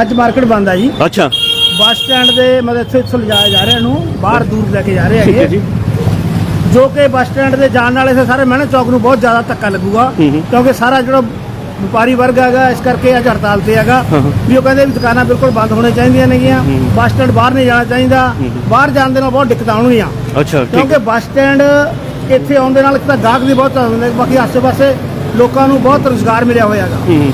ਅੱਜ ਮਾਰਕੀਟ ਬੰਦ ਆ ਜੀ। ਅੱਛਾ। ਬੱਸ ਸਟੈਂਡ ਦੇ ਮਤਲਬ ਇੱਥੇ ਇੱਥੋਂ ਲਿਜਾਇਆ ਜਾ ਰਿਹਾ ਨੂੰ ਬਾਹਰ ਦੂਰ ਲੈ ਕੇ ਜਾ ਰਹੇ ਠੀਕ ਹੈ ਹੈਗੇ। ਜੀ। ਜੋ ਕਿ ਬੱਸ ਸਟੈਂਡ ਦੇ ਜਾਣ ਵਾਲੇ ਸੇ ਸਾਰੇ ਮਹਿਣਾ ਚੌਕ ਨੂੰ ਬਹੁਤ ਜ਼ਿਆਦਾ ਧੱਕਾ ਲੱਗੂਗਾ। ਹੂੰ ਹੂੰ। ਕਿਉਂਕਿ ਸਾਰਾ ਜਿਹੜਾ ਵਪਾਰੀ ਵਰਗ ਹੈਗਾ ਇਸ ਕਰਕੇ ਅੱਜ ਹੜਤਾਲ ਤੇ ਹੈਗਾ। ਹਾਂ ਹਾਂ। ਵੀ ਉਹ ਕਹਿੰਦੇ ਵੀ ਦੁਕਾਨਾਂ ਬਿਲਕੁਲ ਬੰਦ ਹੋਣੇ ਚਾਹੀਦੀਆਂ ਨੇਗੀਆਂ। ਹੂੰ। ਬੱਸ ਸਟੈਂਡ ਬਾਹਰ ਨਹੀਂ ਜਾਣਾ ਚਾਹੀਦਾ। ਹੂੰ। ਬਾਹਰ ਜਾਣ ਦੇ ਨਾਲ ਬਹੁਤ ਦਿੱਕਤਾਂ ਆਉਣਗੀਆਂ। ਅੱਛਾ ਠੀਕ ਕਿਉਂਕਿ ਬੱਸ ਸਟੈਂਡ ਇੱਥੇ ਆਉਣ ਦੇ ਨਾਲ ਇੱਕ ਤਾਂ ਗਾਹਕ ਦੀ ਬਹੁਤ ਹੁੰਦੇ ਨੇ। ਬਾਕੀ ਆਸੇ-ਪਾਸੇ ਲੋਕਾਂ ਨੂੰ ਬਹੁਤ ਰੁਜ਼ਗਾਰ ਮਿਲਿਆ ਹੋਇਆ ਹੈਗਾ। ਹੂੰ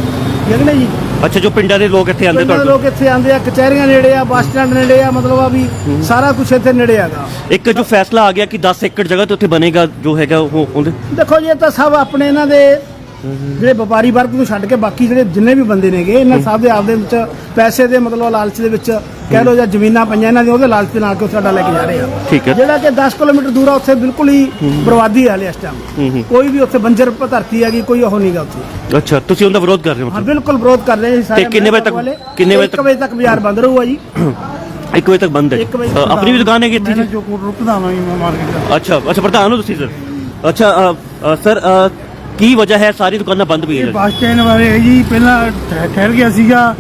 ਠੀਕ ਨੇ ਜੀ? ਅੱਛਾ ਜੋ ਪਿੰਡਾਂ ਦੇ ਲੋਕ ਇੱਥੇ ਆਉਂਦੇ ਪਿੰਡਾਂ ਦੇ ਤੁਹਾਡੇ ਲੋਕ ਇੱਥੇ ਆਉਂਦੇ ਆ ਕਚਹਿਰੀਆਂ ਨੇੜੇ ਆ ਬੱਸ ਸਟੈਂਡ ਨੇੜੇ ਆ ਮਤਲਬ ਆ ਵੀ ਸਾਰਾ ਕੁਝ ਇੱਥੇ ਨੇੜੇ ਹੈਗਾ। ਇੱਕ ਜੋ ਫੈਸਲਾ ਆ ਗਿਆ ਕਿ 10 ਏਕੜ ਜਗ੍ਹਾ ਤੇ ਉੱਥੇ ਬਣੇਗਾ ਜੋ ਹੈਗਾ ਉਹ ਉਹਦੇ? ਦੇਖੋ ਜੀ ਇਹ ਤਾਂ ਸਭ ਆਪਣੇ ਇਹਨਾਂ ਦੇ ਜਿਹੜੇ ਵਪਾਰੀ ਵਰਗ ਨੂੰ ਛੱਡ ਕੇ ਬਾਕੀ ਜਿਹੜੇ ਜਿੰਨੇ ਵੀ ਬੰਦੇ ਨੇਗੇ ਇਹਨਾਂ ਸਭ ਦੇ ਆਪਦੇ ਵਿੱਚ ਪੈਸੇ ਦੇ ਮਤਲਬ ਲਾਲਚ ਦੇ ਵਿੱਚ ਕਹਿ ਲੋ ਜਾਂ ਜ਼ਮੀਨਾਂ ਪਈਆਂ ਇਹਨਾਂ ਦੀ ਉਹਦੇ ਲਾਲਚ ਦੇ ਨਾਲ ਕਿ ਉਹ ਸਾਡਾ ਲੈ ਕੇ ਜਾ ਰਹੇ ਆ। ਠੀਕ ਹੈ। ਜਿਹੜਾ ਕਿ 10 ਕਿਲੋਮੀਟਰ ਦੂਰ ਆ ਉੱਥੇ ਬਿਲਕੁਲ ਹੀ ਬਰਬਾਦੀ ਹੈ ਇਸ ਟਾਈਮ ਕੋਈ ਵੀ ਉੱਥੇ ਬੰਜਰ ਪ- ਧਰਤੀ ਹੈਗੀ ਕੋਈ ਉਹ ਨਹੀਂਗਾ ਉੱਥੇ। ਅੱਛਾ ਤੁਸੀਂ ਉਹਦਾ ਵਿਰੋਧ ਕਰ ਰਹੇ ਹੋ ਹਾਂ ਮਤਲਬ ਬਿਲਕੁਲ ਵਿਰੋਧ ਕਰ ਰਹੇ ਜੀ ਸਾਰੇ ਤੇ ਕਿੰਨੇ ਵਜੇ ਤੱਕ- ਵਾਲੇ। ਕਿੰਨੇ ਵਜੇ ਇੱਕ ਤੱਕ? ਵਜੇ ਤੱਕ ਬਾਜ਼ਾਰ ਬੰਦ ਰਹੂਗਾ ਜੀ। 1 ਵਜੇ ਤੱਕ ਬੰਦ ਹੈ। ਇੱਕ ਵਜੇ ਅ, ਆਪਣੀ ਵੀ ਦੁਕਾਨ ਹੈਗੀ ਇੱਥੇ ਜੀ? ਜੋ ਕੋਟ ਰੁਕਦਾ ਨਾ ਮੈਂ ਮਾਰਕੀਟ ਅੱਛਾ ਅੱਛਾ ਪ੍ਰਧਾਨ ਹੋ ਤੁਸੀਂ ਸਰ। ਅੱਛਾ ਅ, ਅ, ਸਰ ਅ, ਕੀ ਵਜ੍ਹਾ ਹੈ ਸਾਰੀ ਦੁਕਾਨਾਂ ਬੰਦ ਪਈ ਇਹ ਹੈ ਬੱਸ ਸਟੈਂਡ ਬਾਰੇ ਹੈ ਜੀ ਪਹਿਲਾਂ ਠਹਿ- ਠਹਿਰ ਗਿਆ ਸੀਗਾ।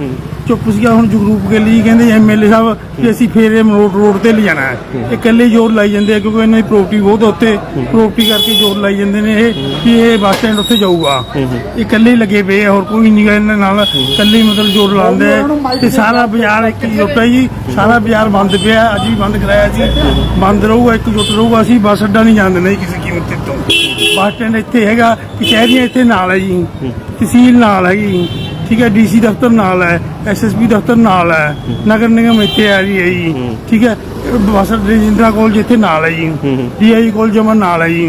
ਚੁੱਪ ਸੀਗਾ, ਹੁਣ ਜਗਰੂਪ ਕੇ ਜੀ ਕਹਿੰਦੇ ਐਮਐਲਏ ਸਾਹਿਬ ਕਿ ਅਸੀਂ ਫੇਰ ਇਹ ਮਲੋਟ ਰੋਡ ਤੇ ਲਿਜਾਣਾ ਹੈ। ਇਹ ਇਕੱਲੇ ਜ਼ੋਰ ਲਾਈ ਜਾਂਦੇ ਆ ਕਿਉਂਕਿ ਇਹਨਾਂ ਦੀ ਪ੍ਰਾਪਰਟੀ ਬਹੁਤ ਆ ਉੱਤੇ ਪ੍ਰਾਪਰਟੀ ਕਰਕੇ ਜ਼ੋਰ ਲਾਈ ਜਾਂਦੇ ਨੇ ਇਹ ਕਿ ਇਹ ਬੱਸ ਸਟੈਂਡ ਉੱਥੇ ਜਾਊਗਾ। ਇਹ ਇਕੱਲੇ ਹੀ ਲੱਗੇ ਪਏ ਆ, ਹੋਰ ਕੋਈ ਨਹੀਂ ਗਾ ਇਹਨਾਂ ਨਾਲ। ਇਕੱਲੇ ਹੀ ਮਤਲਬ ਜ਼ੋਰ ਲਾਉਂਦੇ ਆ। ਤੇ ਸਾਰਾ ਬਾਜ਼ਾਰ ਇੱਕ ਜੁੱਟ ਹੈ ਜੀ। ਸਾਰਾ ਬਾਜ਼ਾਰ ਬੰਦ ਪਿਆ, ਅੱਜ ਵੀ ਬੰਦ ਕਰਾਇਆ ਸੀ। ਬੰਦ ਰਹੂਗਾ, ਇੱਕ ਜੁੱਟ ਰਹੂਗਾ। ਅਸੀਂ ਬੱਸ ਅੱਡਾ ਨਹੀਂ ਜਾਂਦੇ ਨਹੀਂ ਕਿਸੇ ਕੀਮਤ ਤੇ। ਤੋਂ ਬੱਸ ਸਟੈਂਡ ਇੱਥੇ ਹੈਗਾ, ਕਚਹਿਰੀਆਂ ਇੱਥੇ ਨਾਲ ਹੈ ਜੀ। ਤਹਿਸੀਲ ਨਾਲ ਹੈਗੀ ਠੀਕ ਹੈ ਡੀਸੀ ਦਫ਼ਤਰ ਨਾਲ ਹੈ ਐਸਐਸਪੀ ਦਫ਼ਤਰ ਨਾਲ ਹੈ ਨਗਰ ਨਿਗਮ ਇੱਥੇ ਆ ਰਹੀ ਹੈ। ਜੀ ਠੀਕ ਹੈ ਬੱਸ ਰਜਿੰਦਰਾ ਕਾਲਜ ਇੱਥੇ ਨਾਲ ਹੈ ਜੀ। ਡੀਆਈ ਕਾਲਜ ਜਮਾ ਨਾਲ ਹੈ ਜੀ।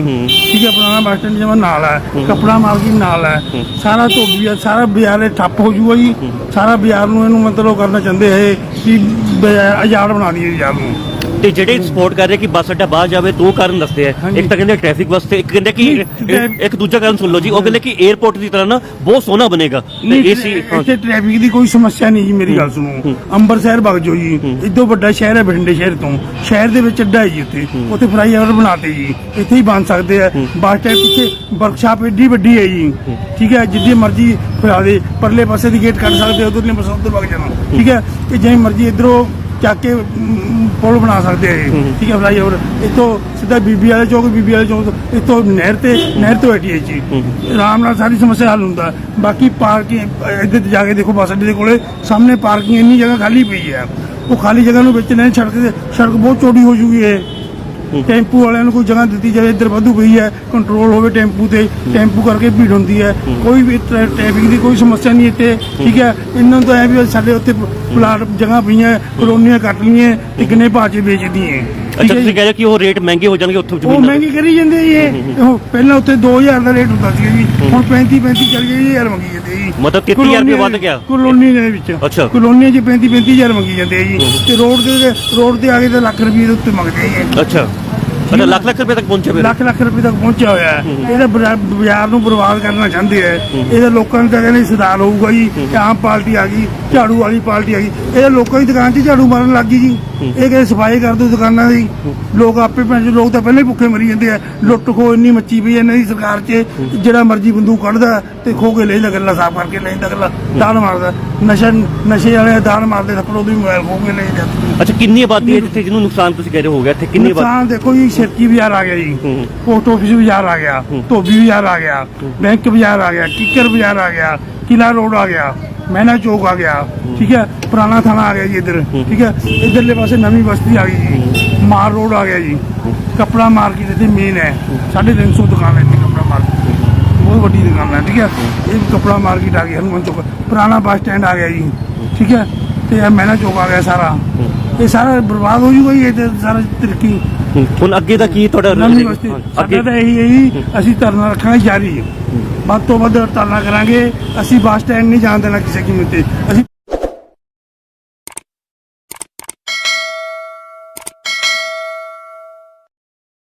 ਠੀਕ ਹੈ ਪੁਰਾਣਾ ਬੱਸ ਸਟੈਂਡ ਜਮਾ ਨਾਲ ਹੈ ਕਪੜਾ ਮਾਰਕੀਟ ਨਾਲ ਹੈ। ਸਾਰਾ ਧੋਬੀ ਸਾਰਾ ਬਾਜ਼ਾਰ ਇਹ ਠੱਪ ਹੋ ਜਾਊਗਾ ਜੀ। ਸਾਰਾ ਬਾਜ਼ਾਰ ਨੂੰ ਇਹਨੂੰ ਮਤਲਬ ਕਰਨਾ ਚਾਹੁੰਦੇ ਹੈ ਕਿ ਬਾਜ਼ਾਰ ਆਜ਼ਾਦ ਬਣਾ ਦਈਏ ਬਾਜ਼ਾਰ ਨੂੰ। ਤੇ ਜਿਹੜੇ ਸਪੋਰਟ ਕਰ ਰਹੇ ਕਿ ਬੱਸ ਅੱਡਾ ਬਾਹਰ ਜਾਵੇ ਦੋ ਕਾਰਨ ਦੱਸਦੇ ਆ। ਇੱਕ ਤਾਂ ਕਹਿੰਦੇ ਟ੍ਰੈਫਿਕ ਵਾਸਤੇ ਇੱਕ ਕਹਿੰਦੇ ਕਿ ਇੱਕ ਦੂਜਾ ਕਾਰਨ ਸੁਣ ਲਓ ਜੀ ਉਹ ਕਹਿੰਦੇ ਕਿ 에어ਪੋਰਟ ਦੀ ਤਰ੍ਹਾਂ ਨਾ ਬਹੁਤ ਸੋਹਣਾ ਬਣੇਗਾ। ਤੇ ਏਸੀ ਇੱਥੇ ਟ੍ਰੈਫਿਕ ਦੀ ਕੋਈ ਸਮੱਸਿਆ ਨਹੀਂ ਜੀ ਮੇਰੀ ਗੱਲ ਸੁਣੋ। ਅੰਮ੍ਰਿਤਸਰ ਵਗ ਜਾਓ ਜੀ। ਇਦੋਂ ਵੱਡਾ ਸ਼ਹਿਰ ਹੈ ਬਠਿੰਡੇ ਸ਼ਹਿਰ ਤੋਂ। ਸ਼ਹਿਰ ਦੇ ਵਿੱਚ ਅੱਡਾ ਹੈ ਜੀ ਉੱਥੇ। ਉੱਥੇ ਫਲਾਈਓਵਰ ਬਣਾਤੇ ਜੀ। ਇੱਥੇ ਹੀ ਬਣ ਸਕਦੇ ਆ। ਬੱਸ ਸਟੈਂਡ ਪਿੱਛੇ ਵਰਕਸ਼ਾਪ ਏਡੀ ਵੱਡੀ ਹੈ ਜੀ। ਠੀਕ ਹੈ ਜਿੱਦੀ ਮਰਜ਼ੀ ਫਰਾ ਦੇ। ਪਰਲੇ ਪਾਸੇ ਦੀ ਗੇਟ ਕੱਢ ਸਕਦੇ ਉਧਰਲੇ ਪਾਸੇ ਉਧਰ ਵਗ ਜਾਣਾ। ਠੀਕ ਹੈ ਤੇ ਜਿਵੇਂ ਮਰਜ਼ੀ ਇਧਰੋਂ ਚੱਕ ਕੇ ਪੁਲ ਬਣਾ ਸਕਦੇ ਆ। ਠੀਕ ਹੈ ਫਲਾਈਓਵਰ। ਇੱਥੋਂ ਸਿੱਧਾ ਬੀਬੀ ਵਾਲੇ ਚੌਕ ਬੀਬੀ ਵਾਲੇ ਚੌਕ ਤੋਂ ਇੱਥੋਂ ਨਹਿਰ ਤੇ ਨਹਿਰ ਤੋਂ ਹਟੀ ਹੈ ਜੀ। ਆਰਾਮ ਨਾਲ ਸਾਰੀ ਸਮੱਸਿਆ ਹੱਲ ਹੁੰਦਾ। ਬਾਕੀ ਪਾਰਕਿੰਗ ਇੱਧਰ ਜਾ ਕੇ ਦੇਖੋ ਬੱਸ ਅੱਡੇ ਦੇ ਕੋਲੇ ਸਾਹਮਣੇ ਪਾਰਕਿੰਗ ਇੰਨੀ ਜਗ੍ਹਾ ਖਾਲੀ ਪਈ ਹੈ। ਉਹ ਖਾਲੀ ਜਗ੍ਹਾ ਨੂੰ ਵਿੱਚ ਨਹੀਂ ਸੜਕ ਤੇ ਸੜਕ ਬਹੁਤ ਚੌੜੀ ਹੋ ਜੂਗੀ ਇਹ। ਟੈਂਪੂ ਵਾਲਿਆਂ ਨੂੰ ਕੋਈ ਜਗ੍ਹਾ ਦਿੱਤੀ ਜਾਵੇ ਇੱਧਰ ਵਾਧੂ ਪਈ ਹੈ ਕੰਟਰੋਲ ਹੋਵੇ ਟੈਂਪੂ ਤੇ ਟੈਂਪੂ ਕਰਕੇ ਭੀੜ ਹੁੰਦੀ ਹੈ। ਕੋਈ ਵੀ ਟ੍ਰੈ- ਟ੍ਰੈਫਿਕ ਦੀ ਕੋਈ ਸਮੱਸਿਆ ਨਹੀਂ ਇੱਥੇ ਠੀਕ ਹੈ। ਇਹਨਾਂ ਤਾਂ ਐ ਵੀ ਸਾਡੇ ਉੱਤੇ ਪਲਾਟ ਜਗ੍ਹਾ ਪਈਆਂ ਕਲੋਨੀਆਂ ਕੱਟ ਲਈਆਂ ਤੇ ਕਿੰਨੇ ਭਾਅ 'ਚ ਵੇਚਦੀਆਂ ਅੱਛਾ ਤੁਸੀਂ? ਕਹਿ ਰਹੇ ਕਿ ਉਹ ਰੇਟ ਮਹਿੰਗੇ ਹੋ ਜਾਣਗੇ ਉੱਥੋਂ ਉਹ ਜ਼ਮੀਨ ਮਹਿੰਗੀ ਕਰੀ ਜਾਂਦੇ ਜੀ ਇਹ। ਉਹ ਪਹਿਲਾਂ ਉੱਤੇ 2000 ਦਾ ਰੇਟ ਹੁੰਦਾ ਸੀ ਜੀ। ਹੁਣ 35 35 ਚੱਲ ਗਿਆ ਜੀ ਯਾਰ ਮੰਗੀ ਜਾਂਦੇ ਜੀ। ਮਤਲਬ 33000 ਰੁਪਏ ਵੱਧ ਗਿਆ। ਕਲੋਨੀ ਦੇ ਵਿੱਚ। ਅੱਛਾ। ਕਲੋਨੀ 'ਚ 35 35000 ਮੰਗੀ ਜਾਂਦੇ ਜੀ। ਤੇ ਰੋਡ ਦੇ ਰੋਡ ਤੇ ਆ ਕੇ ਤਾਂ ਲੱਖ ਰੁਪਏ ਦੇ ਉੱਤੇ ਮੰਗਦੇ ਜੀ। ਅੱਛਾ। ਅੱਛਾ ਲੱਖ ਲੱਖ ਰੁਪਏ ਤੱਕ ਪਹੁੰਚੇ ਫਿਰ? ਲੱਖ ਲੱਖ ਰੁਪਏ ਤੱਕ ਪਹੁੰਚਿਆ ਹੋਇਆ ਹੈ। ਇਹਦਾ ਬਰਾ- ਬਾਜ਼ਾਰ ਨੂੰ ਬਰਬਾਦ ਕਰਨਾ ਚਾਹੁੰਦੇ ਆ ਇਹਦੇ ਲੋਕਾਂ ਨੂੰ ਤਾਂ ਕਹਿੰਦੇ ਸੁਧਾਰ ਹੋਊਗਾ ਜੀ ਕਿ ਆਮ ਪਾਰਟੀ ਆ ਗਈ ਝਾੜੂ ਵਾਲੀ ਪਾਰਟੀ ਆ ਗਈ। ਇਹ ਲੋਕਾਂ ਦੀ ਦੁਕਾਨ 'ਚ ਝਾੜੂ ਮਾਰਨ ਲੱਗ ਗਈ ਜੀ। ਇਹ ਕਹਿੰਦੇ ਸਫ਼ਾਈ ਕਰ ਦਿਓ ਦੁਕਾਨਾਂ ਦੀ। ਲੋਕ ਆਪੇ ਭੈਣ ਲੋਕ ਤਾਂ ਪਹਿਲਾਂ ਹੀ ਭੁੱਖੇ ਮਰੀ ਜਾਂਦੇ ਆ। ਲੁੱਟ ਖੋ ਇੰਨੀ ਮੱਚੀ ਪਈ ਹੈ ਇਹਨਾਂ ਦੀ ਸਰਕਾਰ 'ਚ। ਜਿਹੜਾ ਮਰਜ਼ੀ ਬੰਦੂਕ ਕੱਢਦਾ ਤੇ ਖੋ ਕੇ ਲੈਂਦਾ ਗੱਲਾਂ ਸਾਫ਼ ਕਰਕੇ ਲੈਂਦਾ ਗੱਲਾਂ ਦਾਨ ਮਾਰਦਾ। ਨਸ਼ਾ ਨਸ਼ੇ ਵਾਲੇ ਦਾਨ ਮਾਰਦੇ ਥੱਪੜ ਉਹਦੀ ਮੋਬਾਈਲ ਖੋ ਕੇ ਲੈ ਜਾਂਦੇ। ਅੱਛਾ ਕਿੰਨੀ ਆਬਾਦੀ ਹੈ ਜਿੱਥੇ ਜਿਹਨੂੰ ਨੁਕਸਾਨ ਤੁਸੀਂ ਕਹਿ ਰਹੇ ਹੋ ਗਿਆ ਇੱਥੇ ਕਿੰਨੀ ਆਬਾਦੀ? ਨੁਕਸਾਨ ਦੇਖੋ ਜੀ ਸਿਰਕੀ ਬਾਜ਼ਾਰ ਆ ਗਿਆ ਜੀ ਹੂੰ। ਪੋਸਟ ਆਫਿਸ ਬਾਜ਼ਾਰ ਆ ਗਿਆ ਧੋਬੀ ਬਾਜ਼ਾਰ ਆ ਗਿਆ ਬੈਂਕ ਬਾਜ਼ਾਰ ਆ ਗਿਆ ਕਿੱਕਰ ਬਾਜ਼ਾਰ ਆ ਗਿਆ ਕਿਲਾ ਰੋਡ ਆ ਗਿਆ ਮਹਿਨਾ ਚੌਕ ਆ ਗਿਆ ਠੀਕ ਹੈ ਪੁਰਾਣਾ ਥਾਣਾ ਆ ਗਿਆ ਜੀ ਇੱਧਰ ਠੀਕ ਹੈ ਇੱਧਰਲੇ ਪਾਸੇ ਨਵੀਂ ਬਸਤੀ ਆ ਗਈ ਜੀ ਮਾਰ ਰੋਡ ਆ ਗਿਆ ਜੀ ਕਪੜਾ ਮਾਰਕੀਟ ਇੱਥੇ ਮੇਨ ਹੈ 350 ਦੁਕਾਨ ਹੈ ਇੱਥੇ ਕਪੜਾ ਮਾਰਕੀਟ ਬਹੁਤ ਵੱਡੀ ਦੁਕਾਨ ਹੈ ਠੀਕ ਹੈ ਇਹ ਕਪੜਾ ਮਾਰਕੀਟ ਆ ਗਈ ਹਨੂੰਮਾਨ ਚੌਕ ਪੁਰਾਣਾ ਬੱਸ ਸਟੈਂਡ ਆ ਗਿਆ ਜੀ ਠੀਕ ਹੈ ਤੇ ਇਹ ਮਹਿਨਾ ਚੌਕ ਆ ਗਿਆ ਸਾਰਾ ਇਹ ਸਾਰਾ ਬਰਬਾਦ ਹੋ ਜੂਗਾ ਇਹ ਤੇ ਸਾਰਾ ਤਰੱਕੀ। ਹੂੰ। ਹੁਣ ਅੱਗੇ ਦਾ ਕੀ ਤੁਹਾਡਾ ਨਵੀਂ ਬਸਤੀ। ਹਾਂ, ਸਾਡਾ ਤਾਂ ਇਹੀ ਹੈ ਜੀ ਅਸੀਂ ਧਰਨਾ ਰੱਖਾਂਗੇ ਜਾਰੀ ਵੱਧ ਤੋਂ ਵੱਧ ਹੜਤਾਲਾਂ ਕਰਾਂਗੇ ਅਸੀਂ ਬੱਸ ਸਟੈਂਡ ਨਹੀਂ ਜਾਣ ਦੇਣਾ ਕਿਸੇ ਕੀਮਤ ਤੇ। ਅਸੀਂ